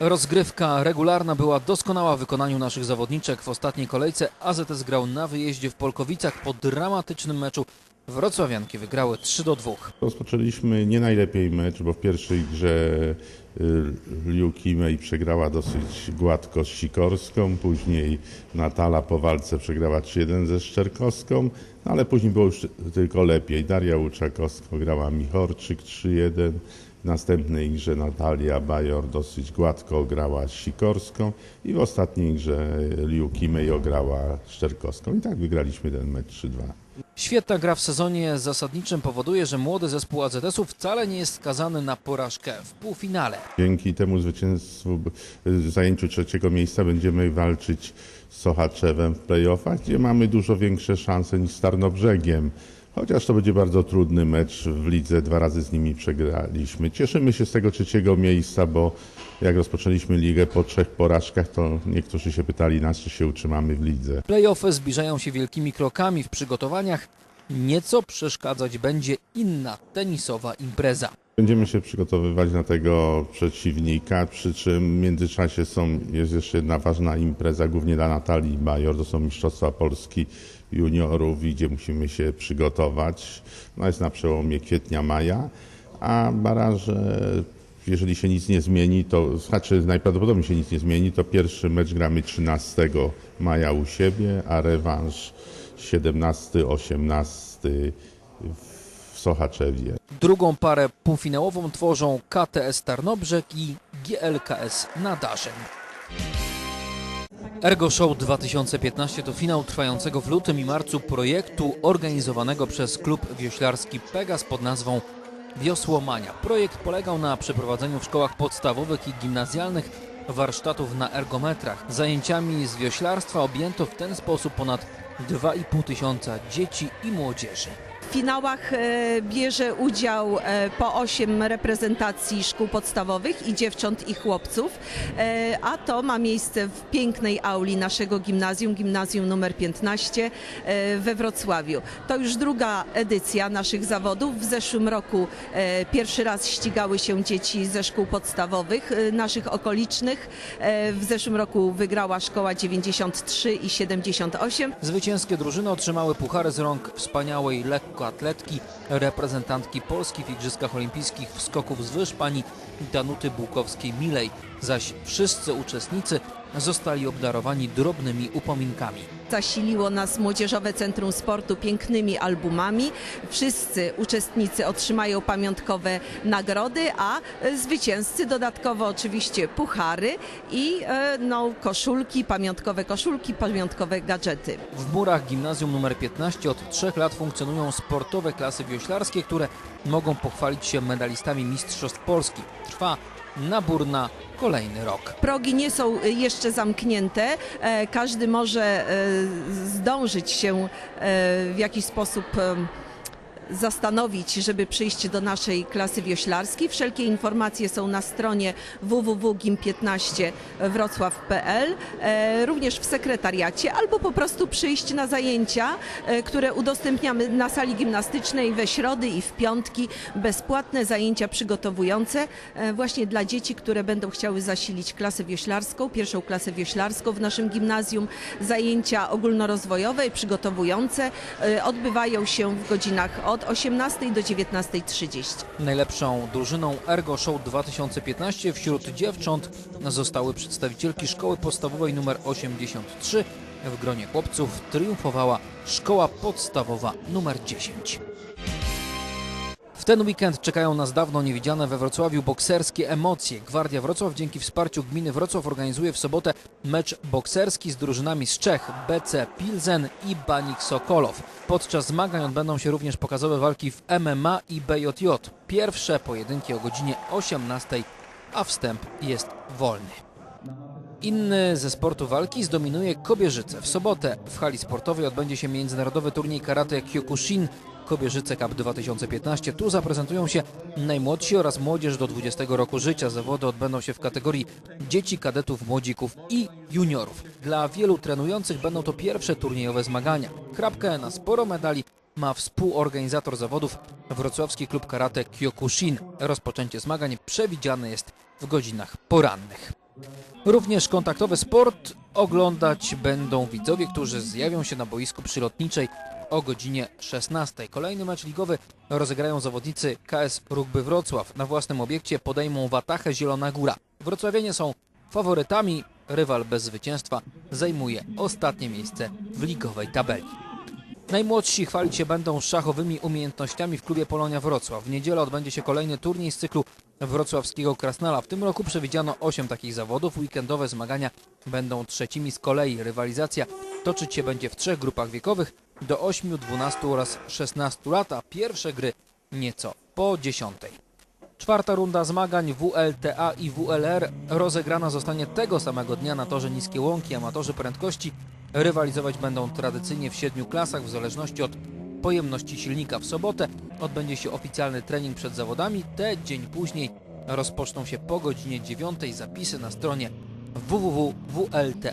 Rozgrywka regularna była doskonała w wykonaniu naszych zawodniczek. W ostatniej kolejce AZS grał na wyjeździe w Polkowicach po dramatycznym meczu. Wrocławianki wygrały 3 do 2. Rozpoczęliśmy nie najlepiej mecz, bo w pierwszej grze y, Liu Kimei przegrała dosyć gładko z Sikorską, później Natala po walce przegrała 3-1 ze Szczerkowską, no ale później było już tylko lepiej. Daria Łuczakowska grała Michorczyk 3-1, w następnej grze Natalia Bajor dosyć gładko grała z Sikorską i w ostatniej grze Liu Kimei ograła Szczerkowską i tak wygraliśmy ten mecz 3-2. Świetna gra w sezonie zasadniczym powoduje, że młody zespół AZS-u wcale nie jest skazany na porażkę w półfinale. Dzięki temu zwycięstwu, zajęciu trzeciego miejsca będziemy walczyć z Sochaczewem w playoffach, gdzie mamy dużo większe szanse niż z Tarnobrzegiem. Chociaż to będzie bardzo trudny mecz w lidze, dwa razy z nimi przegraliśmy. Cieszymy się z tego trzeciego miejsca, bo jak rozpoczęliśmy ligę po trzech porażkach, to niektórzy się pytali nas, czy się utrzymamy w lidze. Playoffy zbliżają się wielkimi krokami w przygotowaniach. Nieco przeszkadzać będzie inna tenisowa impreza. Będziemy się przygotowywać na tego przeciwnika, przy czym w międzyczasie są, jest jeszcze jedna ważna impreza, głównie dla Natalii Bajor, to są Mistrzostwa Polski Juniorów, gdzie musimy się przygotować. No jest na przełomie kwietnia-maja, a baraże, jeżeli się nic nie zmieni, to znaczy najprawdopodobniej się nic nie zmieni, to pierwszy mecz gramy 13 maja u siebie, a rewanż 17-18 w Sochaczewie. Drugą parę półfinałową tworzą KTS Tarnobrzeg i GLKS Nadarzeń. Ergo Show 2015 to finał trwającego w lutym i marcu projektu organizowanego przez klub wioślarski Pegas pod nazwą Wiosłomania. Projekt polegał na przeprowadzeniu w szkołach podstawowych i gimnazjalnych warsztatów na ergometrach. Zajęciami z wioślarstwa objęto w ten sposób ponad 2,5 tysiąca dzieci i młodzieży. W finałach e, bierze udział e, po 8 reprezentacji szkół podstawowych i dziewcząt i chłopców, e, a to ma miejsce w pięknej auli naszego gimnazjum, gimnazjum numer 15 e, we Wrocławiu. To już druga edycja naszych zawodów. W zeszłym roku pierwszy raz ścigały się dzieci ze szkół podstawowych naszych okolicznych. W zeszłym roku wygrała szkoła 93 i 78. Zwycięskie drużyny otrzymały puchary z rąk wspaniałej lekkoatletki, reprezentantki Polski w Igrzyskach Olimpijskich w skoków z wyż pani Danuty Bułkowskiej-Milej, zaś wszyscy uczestnicy zostali obdarowani drobnymi upominkami. Zasiliło nas Młodzieżowe Centrum Sportu pięknymi albumami. Wszyscy uczestnicy otrzymają pamiątkowe nagrody, a zwycięzcy dodatkowo oczywiście puchary i e, no, koszulki, pamiątkowe koszulki, pamiątkowe gadżety. W murach gimnazjum nr 15 od trzech lat funkcjonują sportowe klasy wioślarskie, które mogą pochwalić się medalistami Mistrzostw Polski. Trwa nabór na kolejny rok. Progi nie są e, jeszcze zamknięte. E, Każdy może e, zdążyć się e, w jakiś sposób zastanowić, żeby przyjść do naszej klasy wioślarskiej. Wszelkie informacje są na stronie www.gim15wrocław.pl, e, również w sekretariacie, albo po prostu przyjść na zajęcia, e, które udostępniamy na sali gimnastycznej we środy i w piątki. Bezpłatne zajęcia przygotowujące e, właśnie dla dzieci, które będą chciały zasilić klasę wioślarską, pierwszą klasę wioślarską w naszym gimnazjum. Zajęcia ogólnorozwojowe i przygotowujące odbywają się w godzinach od 18 do 19.30. Najlepszą drużyną Ergo Show 2015 wśród dziewcząt zostały przedstawicielki szkoły podstawowej nr 83. W gronie chłopców triumfowała szkoła podstawowa nr 10. W ten weekend czekają nas dawno niewidziane we Wrocławiu bokserskie emocje. Gwardia Wrocław dzięki wsparciu gminy Wrocław organizuje w sobotę mecz bokserski z drużynami z Czech BC Pilzen i Banik Sokolow. Podczas zmagań odbędą się również pokazowe walki w MMA i BJJ. Pierwsze pojedynki o godzinie 18, a wstęp jest wolny. Inny ze sportu walki zdominuje Kobierzyce. W sobotę w hali sportowej odbędzie się międzynarodowy turniej karate Kyokushin Kobierzyce Cup 2015. Tu zaprezentują się najmłodsi oraz młodzież do 20 roku życia. Zawody odbędą się w kategorii dzieci, kadetów, młodzików i juniorów. Dla wielu trenujących będą to pierwsze turniejowe zmagania. Krapkę na sporo medali ma współorganizator zawodów Wrocławski Klub Karate Kyokushin. Rozpoczęcie zmagań przewidziane jest w godzinach porannych. Również kontaktowy sport oglądać będą widzowie, którzy zjawią się na boisku przylotniczej o godzinie 16. Kolejny mecz ligowy rozegrają zawodnicy KS Rugby Wrocław. Na własnym obiekcie podejmą Watachę Zielona Góra. Wrocławianie są faworytami, rywal bez zwycięstwa zajmuje ostatnie miejsce w ligowej tabeli. Najmłodsi chwalić się będą szachowymi umiejętnościami w klubie Polonia Wrocław. W niedzielę odbędzie się kolejny turniej z cyklu wrocławskiego Krasnala. W tym roku przewidziano 8 takich zawodów. Weekendowe zmagania będą trzecimi z kolei. Rywalizacja toczyć się będzie w trzech grupach wiekowych do 8, 12 oraz 16 lat, a pierwsze gry nieco po 10. Czwarta runda zmagań WLTA i WLR rozegrana zostanie tego samego dnia na torze Niskie Łąki. Amatorzy prędkości rywalizować będą tradycyjnie w siedmiu klasach w zależności od pojemności silnika. W sobotę odbędzie się oficjalny trening przed zawodami. Te dzień później rozpoczną się po godzinie 9. Zapisy na stronie www.wlta.pl.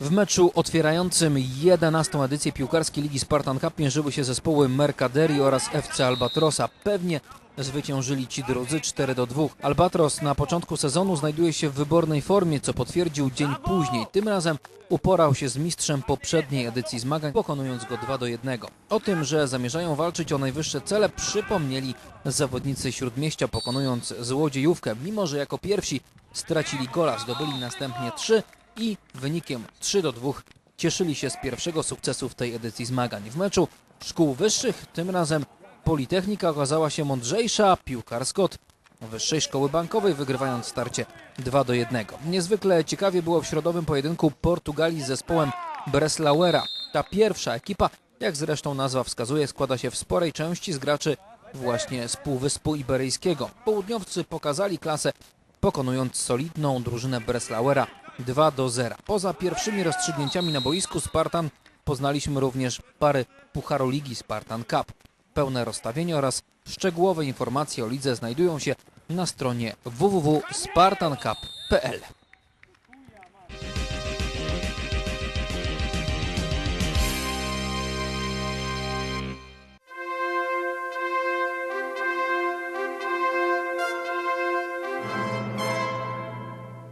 W meczu otwierającym 11. edycję piłkarskiej Ligi Spartan Cup mierzyły się zespoły Mercaderi oraz FC Albatrosa. Pewnie zwyciężyli ci drudzy 4 do 2. Albatros na początku sezonu znajduje się w wybornej formie, co potwierdził dzień później. Tym razem uporał się z mistrzem poprzedniej edycji zmagań, pokonując go 2 do 1. O tym, że zamierzają walczyć o najwyższe cele, przypomnieli zawodnicy Śródmieścia, pokonując złodziejówkę, mimo że jako pierwsi stracili gola, zdobyli następnie 3 i wynikiem 3 do 2 cieszyli się z pierwszego sukcesu w tej edycji zmagań. W meczu szkół wyższych tym razem Politechnika okazała się mądrzejsza, piłkar Scott Wyższej Szkoły Bankowej wygrywając starcie 2 do 1. Niezwykle ciekawie było w środowym pojedynku Portugalii z zespołem Breslauera. Ta pierwsza ekipa, jak zresztą nazwa wskazuje, składa się w sporej części z graczy właśnie z Półwyspu Iberyjskiego. Południowcy pokazali klasę pokonując solidną drużynę Breslauera 2 do 0. Poza pierwszymi rozstrzygnięciami na boisku Spartan poznaliśmy również pary Pucharu Ligi Spartan Cup. Pełne rozstawienie oraz szczegółowe informacje o lidze znajdują się na stronie www.spartancup.pl.